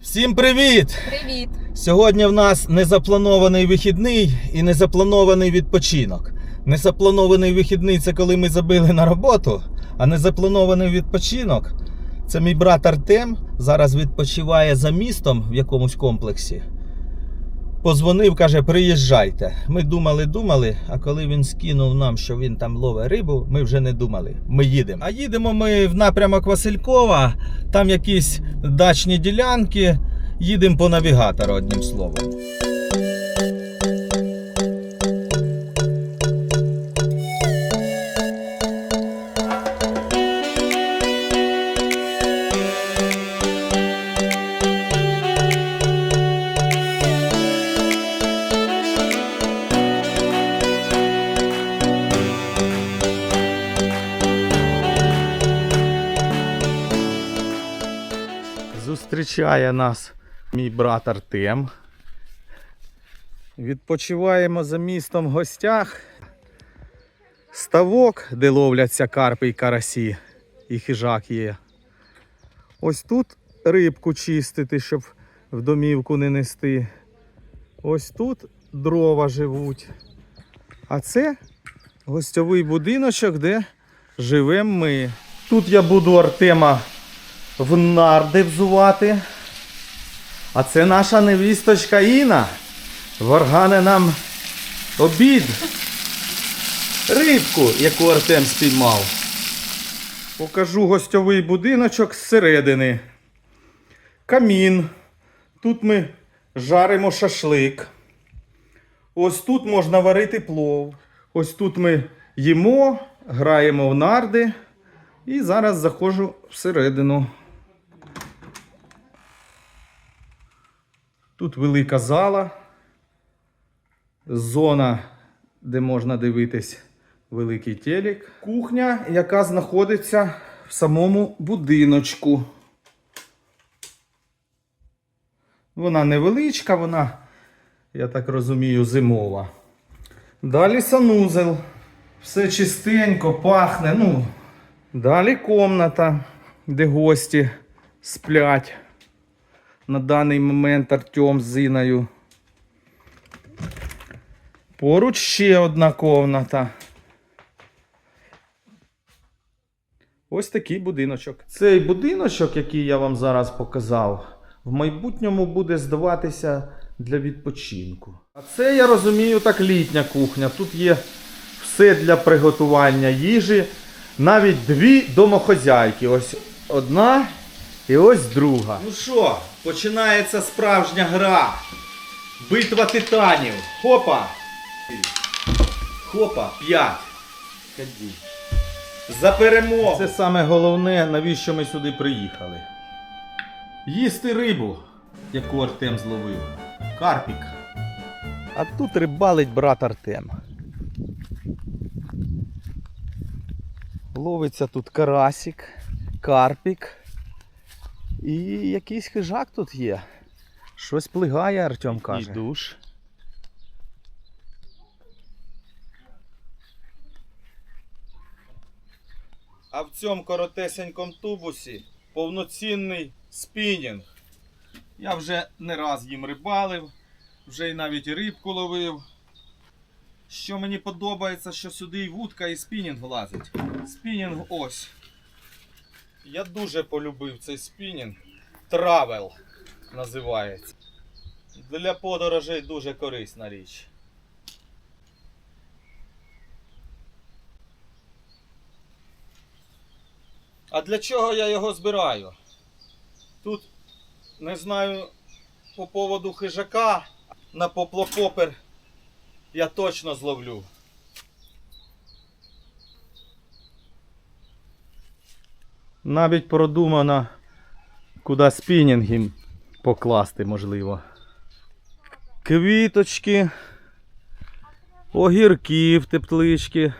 Всім привіт! Привіт! Сьогодні в нас незапланований вихідний і незапланований відпочинок. Незапланований вихідний це коли ми забили на роботу, а незапланований відпочинок це мій брат Артем. Зараз відпочиває за містом в якомусь комплексі. Позвонив, каже, приїжджайте. Ми думали, думали, а коли він скинув нам, що він там ловить рибу, ми вже не думали. Ми їдемо. А їдемо ми в напрямок Василькова, там якісь дачні ділянки. Їдемо по навігатору, одним словом. Зустрічає нас мій брат Артем. Відпочиваємо за містом в гостях. Ставок, де ловляться карпи і карасі, і хижак є. Ось тут рибку чистити, щоб в домівку не нести. Ось тут дрова живуть. А це гостьовий будиночок, де живемо ми. Тут я буду Артема в нарди взувати. А це наша невісточка Іна. Варгане нам обід. Рибку, яку Артем спіймав. Покажу гостьовий будиночок зсередини. Камін. Тут ми жаримо шашлик. Ось тут можна варити плов. Ось тут ми їмо, граємо в нарди. І зараз заходжу всередину. Тут велика зала, зона, де можна дивитись великий телек. Кухня, яка знаходиться в самому будиночку. Вона невеличка, вона, я так розумію, зимова. Далі санузел. Все чистенько, пахне. Ну, далі комната, де гості сплять на даний момент Артем з Іною. Поруч ще одна комната. Ось такий будиночок. Цей будиночок, який я вам зараз показав, в майбутньому буде здаватися для відпочинку. А це, я розумію, так літня кухня. Тут є все для приготування їжі. Навіть дві домохозяйки. Ось одна і ось друга. Ну що, починається справжня гра. Битва титанів. Хопа. Хопа, п'ять. Ході. За перемогу. Це саме головне, навіщо ми сюди приїхали. Їсти рибу, яку Артем зловив. Карпік. А тут рибалить брат Артем. Ловиться тут карасик, карпік. І якийсь хижак тут є. Щось плигає, Артем каже. І душ. А в цьому коротесенькому тубусі повноцінний спінінг. Я вже не раз їм рибалив, вже й навіть рибку ловив. Що мені подобається, що сюди і вудка, і спінінг влазить. Спінінг ось. Я дуже полюбив цей спінінг. Travel називається. Для подорожей дуже корисна річ. А для чого я його збираю? Тут не знаю по поводу хижака на поплопопер я точно зловлю. Навіть продумано, куди спінінги покласти можливо. Квіточки, огірки в теплички.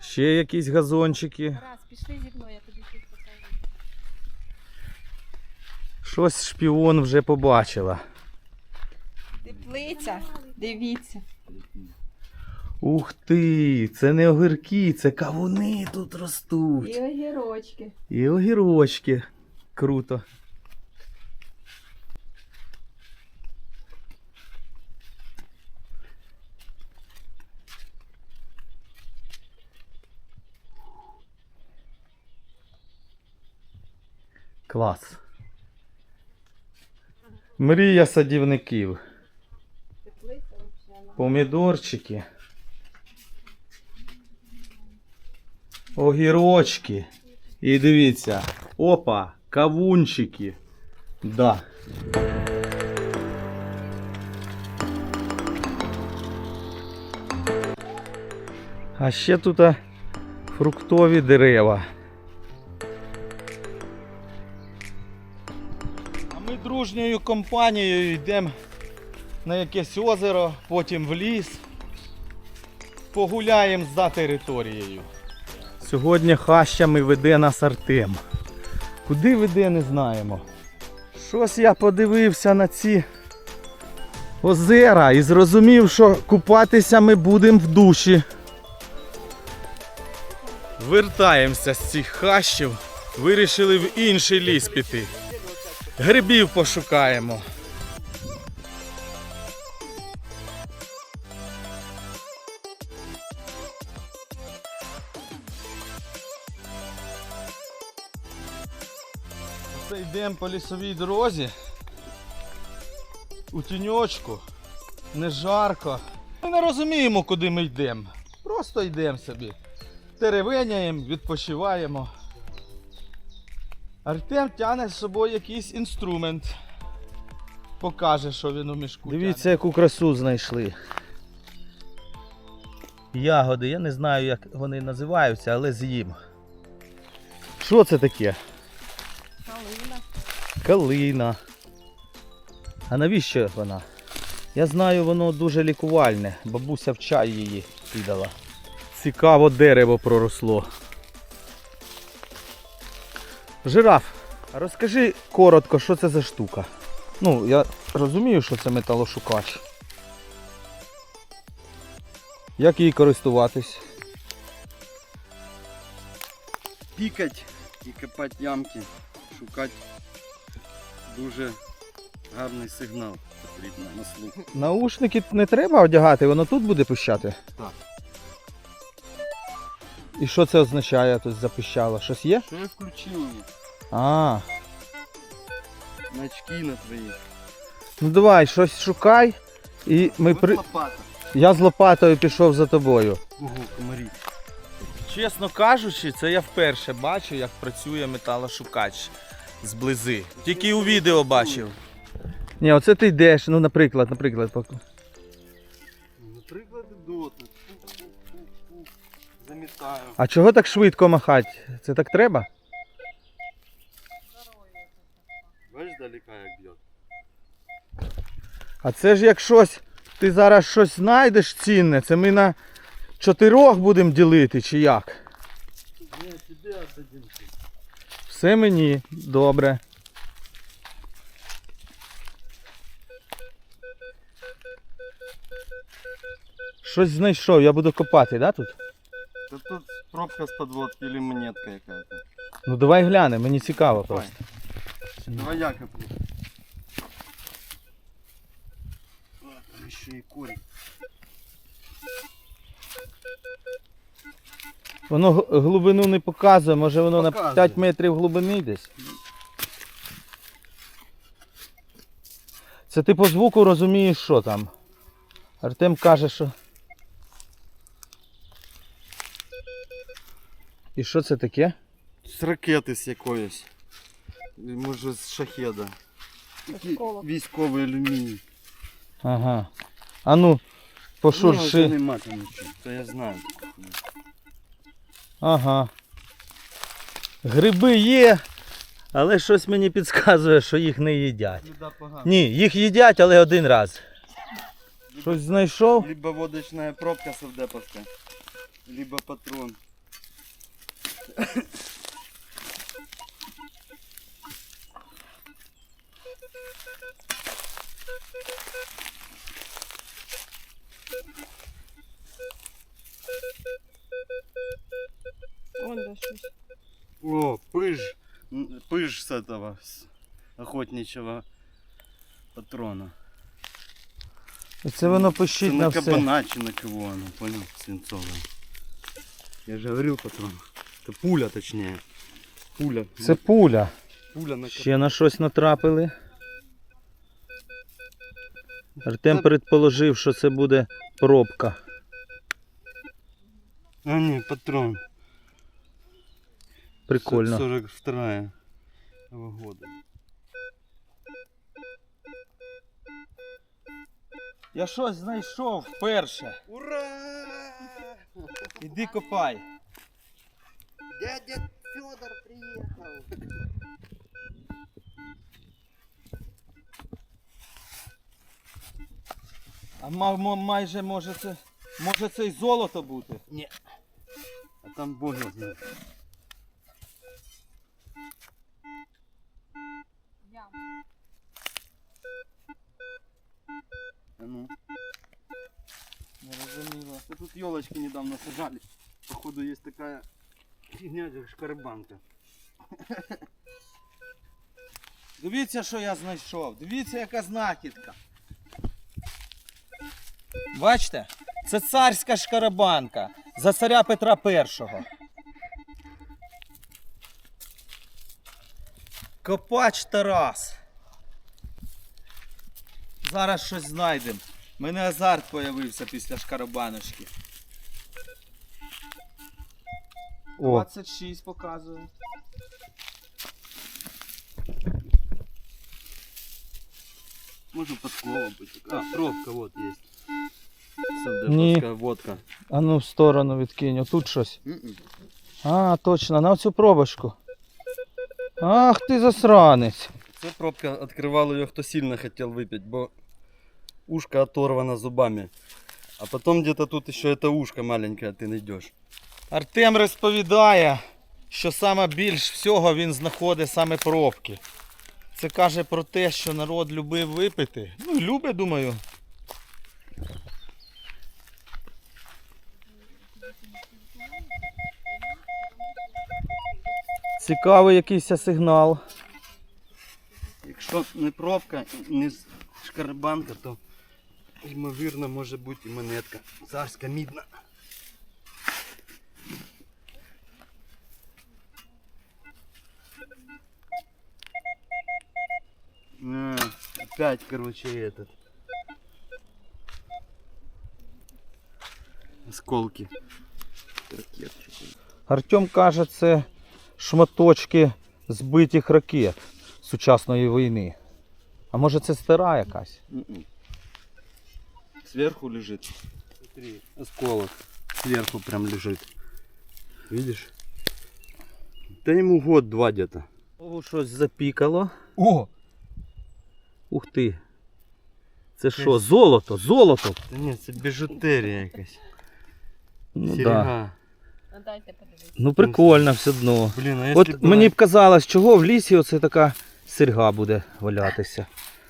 Ще якісь газончики. Раз, пішли зі мною, я тобі тут покажу. Щось шпіон вже побачила. Теплиця, дивіться. Ух ти! Це не огірки, це кавуни тут ростуть. І огірочки. І огірочки. Круто. Клас. Мрія садівників. Теплиця. Помідорчики. Огірочки. І дивіться. Опа, кавунчики. Да. А ще тут фруктові дерева. А ми дружньою компанією йдемо на якесь озеро, потім в ліс. Погуляємо за територією. Сьогодні хащами веде нас Артем. Куди веде, не знаємо. Щось я подивився на ці озера і зрозумів, що купатися ми будемо в душі. Вертаємося з цих хащів. Вирішили в інший ліс піти. Грибів пошукаємо. Йдемо по лісовій дорозі. У тіньочку. Не жарко. Ми не розуміємо, куди ми йдемо. Просто йдемо собі. Теревеняємо, відпочиваємо. Артем тягне з собою якийсь інструмент. Покаже, що він у мішку. Дивіться, яку красу знайшли. Ягоди, я не знаю, як вони називаються, але з'їм. Що це таке? Калина. А навіщо вона? Я знаю, воно дуже лікувальне. Бабуся в чай її кидала. Цікаво дерево проросло. Жираф, розкажи коротко, що це за штука. Ну, я розумію, що це металошукач. Як її користуватись? пікать і копати ямки, шукати дуже гарний сигнал потрібно на слух. Наушники не треба одягати, воно тут буде пищати? Так. І що це означає тут запищало? Щось є? Що я включив її? А, На очки на твої. ну давай, щось шукай. І ми при... лопата. Я з лопатою пішов за тобою. Ого, комарі. Чесно кажучи, це я вперше бачу, як працює металошукач зблизи. Тільки у відео бачив. Ні, оце ти йдеш, ну наприклад, наприклад. пок- Наприклад, дота. Замітаю. А чого так швидко махати? Це так треба? Бачиш далека як б'є? А це ж як щось, ти зараз щось знайдеш цінне, це ми на чотирьох будемо ділити чи як? Ні, тобі віддадим. Все мені, добре. Щось знайшов, я буду копати, да, тут? Та тут пробка з подводки или монетка якась. Ну давай глянемо, мені цікаво Давай. просто. Давай я коплю. А, там ще і корінь. Воно глибину не показує, може воно на 5 метрів глибини десь. Це ти по звуку розумієш, що там. Артем каже, що. І що це таке? З ракети з якоїсь. Може з шахеда. Такий військовий алюміній. Ага. А ну, Ну, це нема там нічого. Це я знаю. Ага. Гриби є, але щось мені підказує, що їх не їдять. Ні, їх їдять, але один раз. Щось знайшов? Либо водочна пробка совдеповская, либо патрон. де щось. О, пыж. М, Пыж с этого, с охотничьего патрона. Це воно Це пищить на на все. кабана чи на кого воно, понял? Свинцове. Я же говорил патрон. Это пуля точнее. Пуля. Це пуля. пуля на Ще на щось натрапили. Артем предположив, що це буде пробка. А не, патрон. Прикольно. 42 года. Я щось знайшов вперше. Ура! Іди копай. Дядя Федор приехал. А ма- мо- майже може це. Може це й золото бути. Не. А там Бог его знает. Ну. Не розуміло. Да тут елочки недавно сажали. Походу есть такая фигня, как шкарабанка. Дивіться, що я знайшов. Дивіться, яка знахідка. Бачите? Це царська шкарабанка за царя Петра І. Копач Тарас. Зараз щось знайдемо. У мене азарт появився після шкарабаночки. О, 26 показує. Может подкова быть. А, пробка вот есть. Не. Савдеповская водка. а ну в сторону відкинь, тут щось. А, точно, на цю пробочку. Ах ти засранець. Це пробка открывал ее, кто сильно хотел выпить, бо ушко оторвано зубами. А потом где-то тут еще это ушко маленькое ты найдешь. Артем розповідає, що саме більш всього він знаходить саме пробки. Це каже про те, що народ любив випити. Ну, і любить, думаю. Цікавий якийсь сигнал. Якщо не пробка, не з- шкарабанка, то ймовірно може бути і монетка. Царська мідна. А, опять, короче, этот. Осколки. Ракет. Артем каже, це шматочки збитих ракет Сучасної війни. А може це стара якась? М-м. Сверху лежит. Смотри, осколок. Сверху прям лежит. Видишь? Да ему год-два где-то. Щось запікало. О! Ух ти. Це що, золото? Золото? Да нет, це біжутерія якась. Ну, да. Серега. Ну ну прикольно все одно. Блін, а якщо От мені б казалось, чого в лісі оце така серга буде валятися.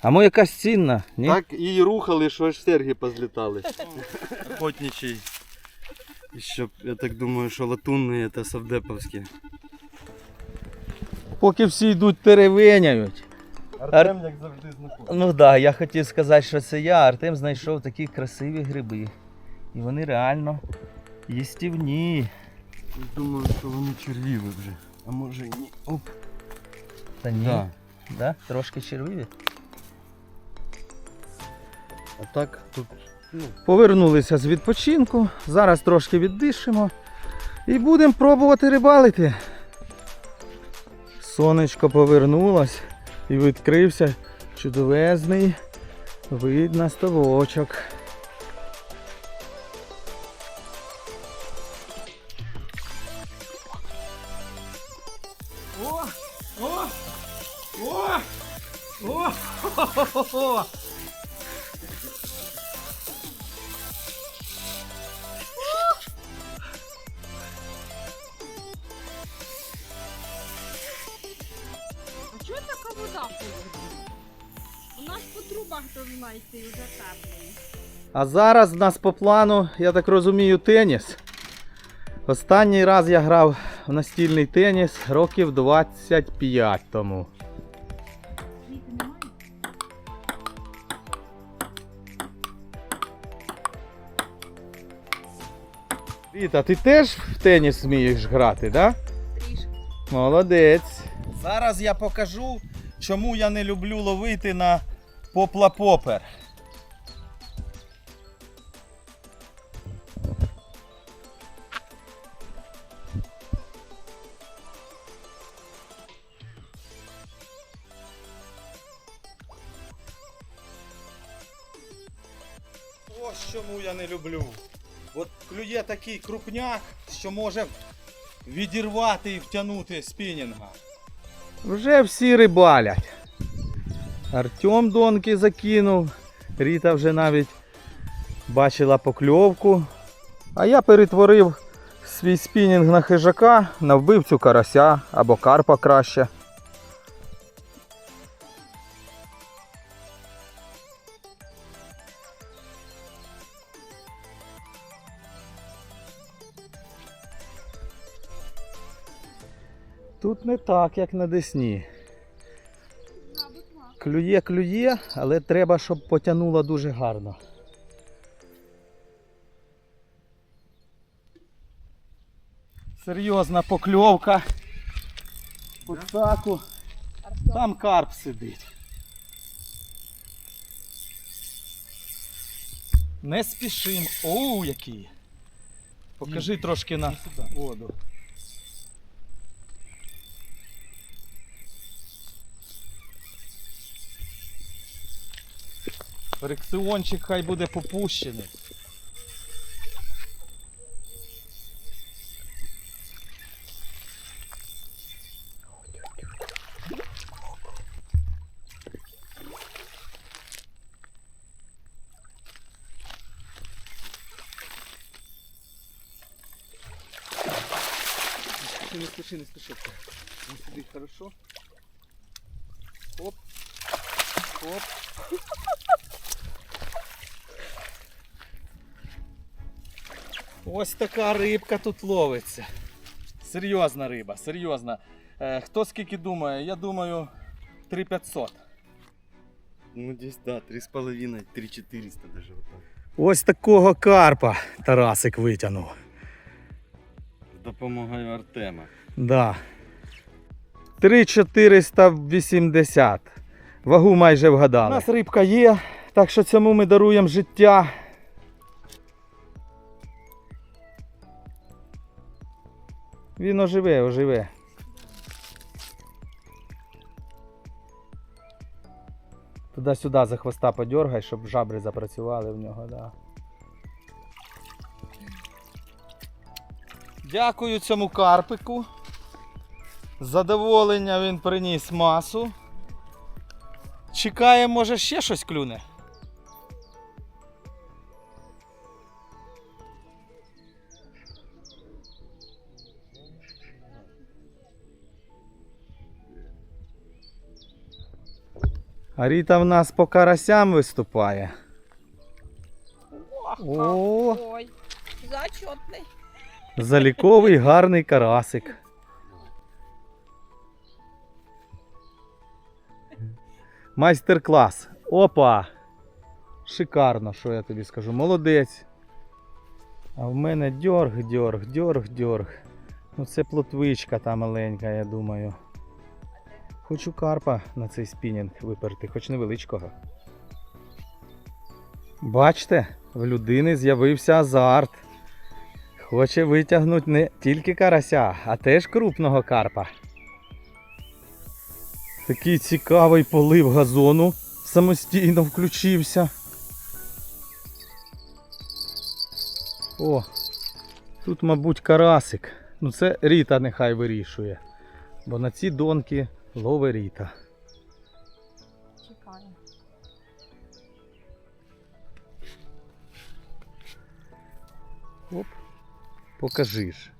А мо якась цінна, ні? Так і рухали, що аж серги позлітали. Охотничий. І щоб, я так думаю, що латунні це савдеповські. Поки всі йдуть теревеняють. Артем, як завжди, знаходить. Ну так, да, я хотів сказати, що це я. Артем знайшов такі красиві гриби. І вони реально їстівні. Думаю, що вони червіві вже. А може і ні. Оп. Та ні. Да. Да? Трошки червиві. А так тут ну, Повернулися з відпочинку. Зараз трошки віддишимо. І будемо пробувати рибалити. Сонечко повернулось і відкрився чудовезний вид на ставочок. По трубах должна вже теплий. А зараз в нас по плану, я так розумію, теніс. Останній раз я грав в настільний теніс років 25 тому. Ріта, ти теж в теніс вмієш грати, да? Трішки. Молодець. Зараз я покажу, чому я не люблю ловити на попла-попер. Ось чому я не люблю. От клює такий крупняк, що може відірвати і втягнути спінінга. Вже всі рибалять. Артем донки закинув. Ріта вже навіть бачила покльовку. А я перетворив свій спінінг на хижака на вбивцю карася або карпа краще. Тут не так, як на Десні. Клює, клює, але треба, щоб потягнуло дуже гарно. Серйозна покльовка. Пустаку. Там карп сидить. Не спішим. Оу, який. Покажи трошки на воду. Фрикціончик хай буде попущений. Не спеши, не спеши. Не сиди хорошо. Оп. Оп. Ось така рибка тут ловиться. Серйозна риба, серйозна. Е, хто скільки думає? Я думаю 3500. Ну десь да, 3,5, 3,400 даже вот. Ось такого карпа Тарасик витягнув. З допомогою Артема. Да. 3480. Вагу майже вгадали. У нас рибка є, так що цьому ми даруємо життя. Він оживе, оживе. Туди-сюди за хвоста подергай, щоб жабри запрацювали в нього, да. Дякую цьому карпику. Задоволення він приніс масу. Чекаємо, може ще щось клюне. А Ріта в нас по карасям виступає. О, Ой, зачетний. заліковий гарний карасик. Майстер-клас. Опа! Шикарно, що я тобі скажу. Молодець. А в мене дьорг, дьорг, дьорг, дьорг. Ну це плотвичка та маленька, я думаю. Хочу карпа на цей спінінг виперти, хоч невеличкого. Бачите, в людини з'явився азарт. Хоче витягнути не тільки карася, а теж крупного карпа. Такий цікавий полив газону самостійно включився. О, тут, мабуть, карасик. Ну це Ріта нехай вирішує. Бо на ці донки лове Ріта. Чекаю. Оп, покажи ж.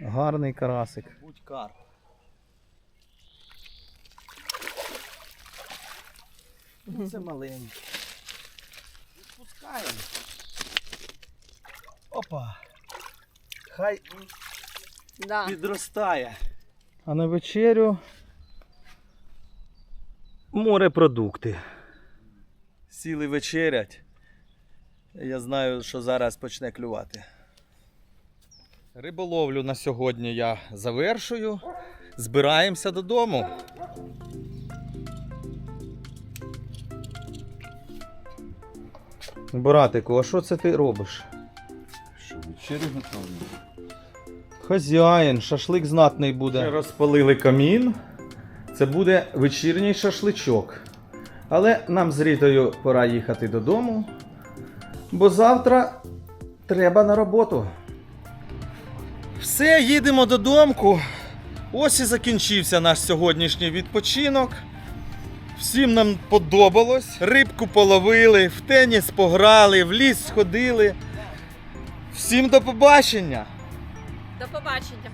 Гарний карасик. Будь карп. Ну, це маленький. Відпускаємо. Опа. Хай Да. підростає. А на вечерю морепродукти. Сіли вечерять. Я знаю, що зараз почне клювати. Риболовлю на сьогодні я завершую. Збираємося додому. Братику, а що це ти робиш? Що, вечерю готовлю? Хазяїн, шашлик знатний буде. Розпалили камін. Це буде вечірній шашличок. Але нам з Рітою пора їхати додому. Бо завтра треба на роботу. Все, їдемо додому. Ось і закінчився наш сьогоднішній відпочинок. Всім нам подобалось. Рибку половили, в теніс пограли, в ліс сходили. Всім до побачення! До побачення.